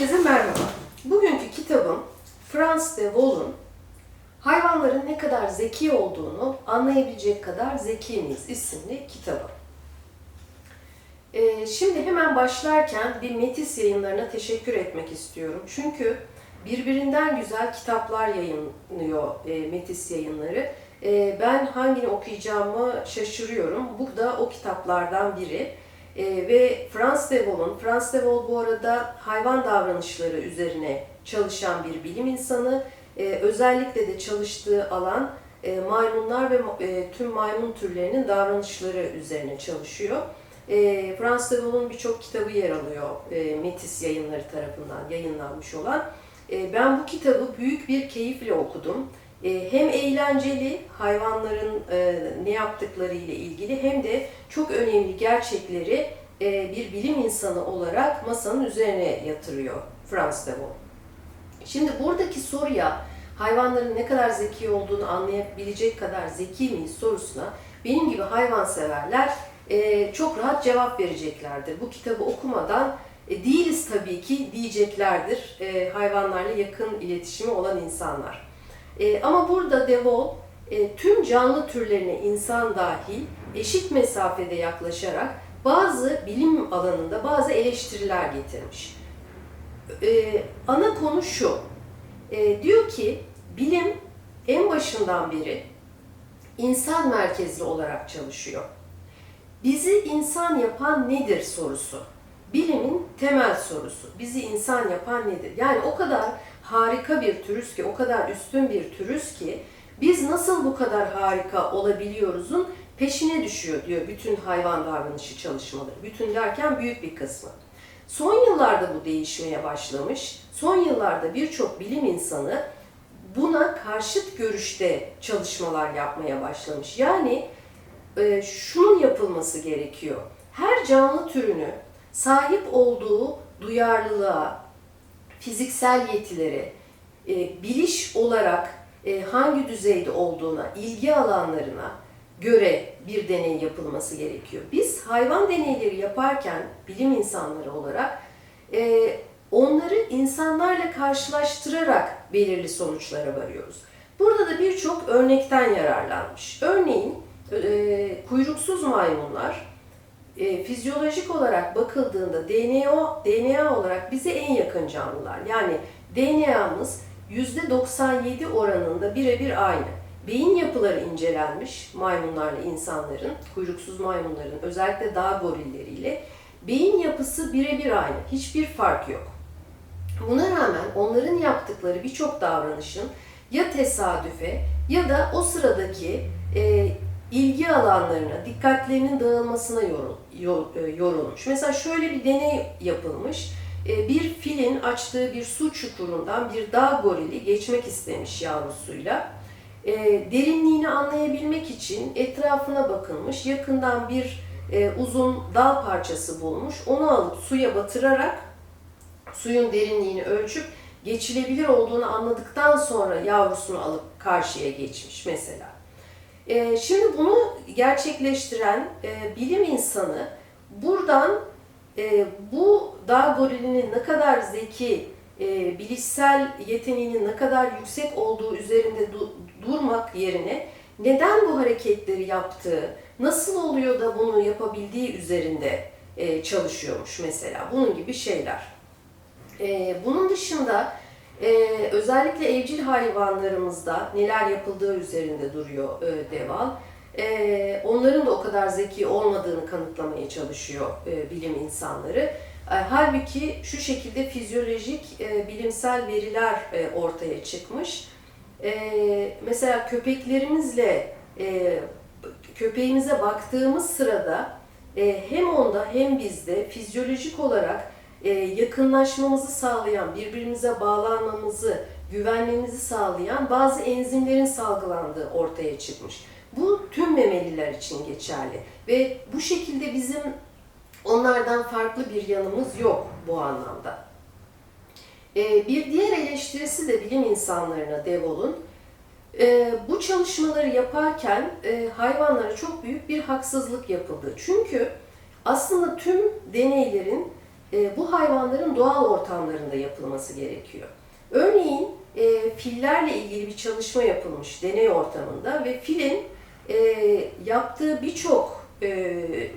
Herkese merhaba. Bugünkü kitabım Frans de Waul'un Hayvanların ne kadar zeki olduğunu anlayabilecek kadar zeki miyiz isimli kitabı. Ee, şimdi hemen başlarken bir Metis yayınlarına teşekkür etmek istiyorum. Çünkü birbirinden güzel kitaplar yayınlıyor e, Metis yayınları. E, ben hangini okuyacağımı şaşırıyorum. Bu da o kitaplardan biri. E, ve Frans de Waul'un, Frans de Waul bu arada hayvan davranışları üzerine çalışan bir bilim insanı. E, özellikle de çalıştığı alan e, maymunlar ve e, tüm maymun türlerinin davranışları üzerine çalışıyor. E, Frans de Waul'un birçok kitabı yer alıyor e, Metis yayınları tarafından yayınlanmış olan. E, ben bu kitabı büyük bir keyifle okudum. E, hem eğlenceli hayvanların e, ne yaptıkları ile ilgili hem de çok önemli gerçekleri e, bir bilim insanı olarak masanın üzerine yatırıyor Frans de Waal. Şimdi buradaki soruya hayvanların ne kadar zeki olduğunu anlayabilecek kadar zeki miyiz sorusuna benim gibi hayvanseverler e, çok rahat cevap vereceklerdir. Bu kitabı okumadan değiliz tabii ki diyeceklerdir hayvanlarla yakın iletişimi olan insanlar. E, ama burada De Waal e, tüm canlı türlerine insan dahil eşit mesafede yaklaşarak bazı bilim alanında bazı eleştiriler getirmiş. E, ana konu şu, e, diyor ki bilim en başından beri insan merkezli olarak çalışıyor. Bizi insan yapan nedir sorusu. Bilimin temel sorusu. Bizi insan yapan nedir? Yani o kadar harika bir türüz ki, o kadar üstün bir türüz ki biz nasıl bu kadar harika olabiliyoruzun peşine düşüyor diyor bütün hayvan davranışı çalışmaları. Bütün derken büyük bir kısmı. Son yıllarda bu değişmeye başlamış. Son yıllarda birçok bilim insanı buna karşıt görüşte çalışmalar yapmaya başlamış. Yani e, şunun yapılması gerekiyor. Her canlı türünü sahip olduğu duyarlılığa, fiziksel yetilere, e, biliş olarak e, hangi düzeyde olduğuna, ilgi alanlarına göre bir deney yapılması gerekiyor. Biz hayvan deneyleri yaparken bilim insanları olarak e, onları insanlarla karşılaştırarak belirli sonuçlara varıyoruz. Burada da birçok örnekten yararlanmış. Örneğin e, kuyruksuz maymunlar e, fizyolojik olarak bakıldığında DNA, DNA olarak bize en yakın canlılar. Yani DNA'mız %97 oranında birebir aynı. Beyin yapıları incelenmiş maymunlarla insanların, kuyruksuz maymunların özellikle dağ gorilleriyle. Beyin yapısı birebir aynı. Hiçbir fark yok. Buna rağmen onların yaptıkları birçok davranışın ya tesadüfe ya da o sıradaki e, ilgi alanlarına, dikkatlerinin dağılmasına e, yorulmuş. Mesela şöyle bir deney yapılmış. E, bir filin açtığı bir su çukurundan bir dağ gorili geçmek istemiş yavrusuyla. E, derinliğini anlayabilmek için etrafına bakılmış. Yakından bir uzun dal parçası bulmuş. Onu alıp suya batırarak suyun derinliğini ölçüp geçilebilir olduğunu anladıktan sonra yavrusunu alıp karşıya geçmiş mesela. E, şimdi bunu gerçekleştiren e, bilim insanı buradan e, bu dağ gorilinin ne kadar zeki, e, bilişsel yeteneğinin ne kadar yüksek olduğu üzerinde du- durmak yerine neden bu hareketleri yaptığı, nasıl oluyor da bunu yapabildiği üzerinde çalışıyormuş mesela. Bunun gibi şeyler. Bunun dışında e, özellikle evcil hayvanlarımızda neler yapıldığı üzerinde duruyor e, Deval. E, onların da o kadar zeki olmadığını kanıtlamaya çalışıyor e, bilim insanları. E, halbuki şu şekilde fizyolojik, e, bilimsel veriler e, ortaya çıkmış. E, mesela köpeklerimizle e, köpeğimize baktığımız sırada e, hem onda hem bizde fizyolojik olarak e, yakınlaşmamızı sağlayan, birbirimize bağlanmamızı, güvenmemizi sağlayan bazı enzimlerin salgılandığı ortaya çıkmış. Bu tüm memeliler için geçerli ve bu şekilde bizim onlardan farklı bir yanımız yok bu anlamda. E, bir diğer eleştirisi de bilim insanlarına Devol'un e, bu çalışmaları yaparken hayvanlara çok büyük bir haksızlık yapıldı. Çünkü aslında tüm deneylerin e, bu hayvanların doğal ortamlarında yapılması gerekiyor. Örneğin e, fillerle ilgili bir çalışma yapılmış deney ortamında ve filin e, yaptığı birçok e,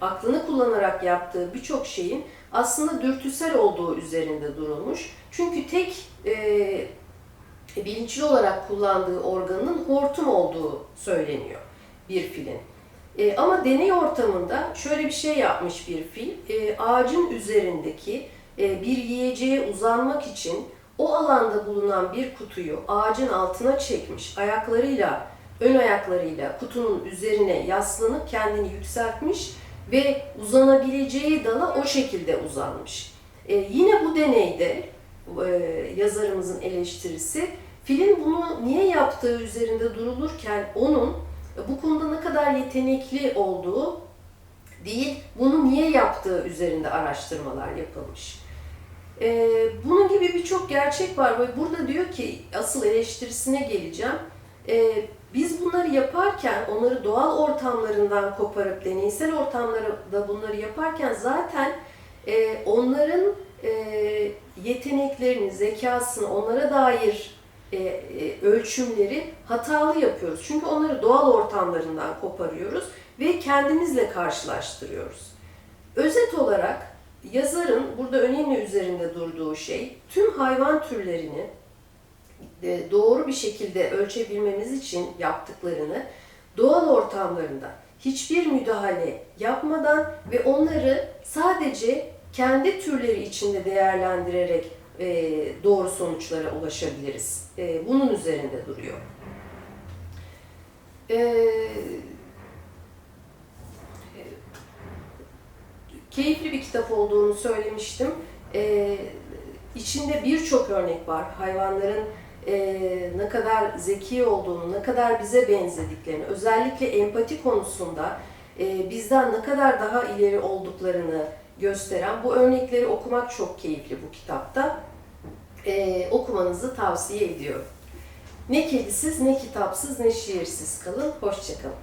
aklını kullanarak yaptığı birçok şeyin aslında dürtüsel olduğu üzerinde durulmuş. Çünkü tek e, bilinçli olarak kullandığı organın hortum olduğu söyleniyor bir filin. E, ama deney ortamında şöyle bir şey yapmış bir fil. E, ağacın üzerindeki e, bir yiyeceğe uzanmak için o alanda bulunan bir kutuyu ağacın altına çekmiş. Ayaklarıyla, ön ayaklarıyla kutunun üzerine yaslanıp kendini yükseltmiş ve uzanabileceği dala o şekilde uzanmış. E, yine bu deneyde e, yazarımızın eleştirisi filin bunu niye yaptığı üzerinde durulurken onun bu konuda ne kadar yetenekli olduğu değil, bunu niye yaptığı üzerinde araştırmalar yapılmış. Ee, bunun gibi birçok gerçek var ve burada diyor ki asıl eleştirisine geleceğim. Ee, biz bunları yaparken onları doğal ortamlarından koparıp deneysel ortamlarda bunları yaparken zaten e, onların e, yeteneklerini, zekasını, onlara dair e, e, ölçümleri hatalı yapıyoruz. Çünkü onları doğal ortamlarından koparıyoruz ve kendimizle karşılaştırıyoruz. Özet olarak yazarın burada önemli üzerinde durduğu şey tüm hayvan türlerini e, doğru bir şekilde ölçebilmemiz için yaptıklarını doğal ortamlarında hiçbir müdahale yapmadan ve onları sadece kendi türleri içinde değerlendirerek e, doğru sonuçlara ulaşabiliriz. E, bunun üzerinde duruyor. E, keyifli bir kitap olduğunu söylemiştim. E, içinde birçok örnek var. Hayvanların e, ne kadar zeki olduğunu, ne kadar bize benzediklerini, özellikle empati konusunda e, bizden ne kadar daha ileri olduklarını gösteren bu örnekleri okumak çok keyifli bu kitapta. E, okumanızı tavsiye ediyorum. Ne kedisiz, ne kitapsız, ne şiirsiz kalın. Hoşçakalın.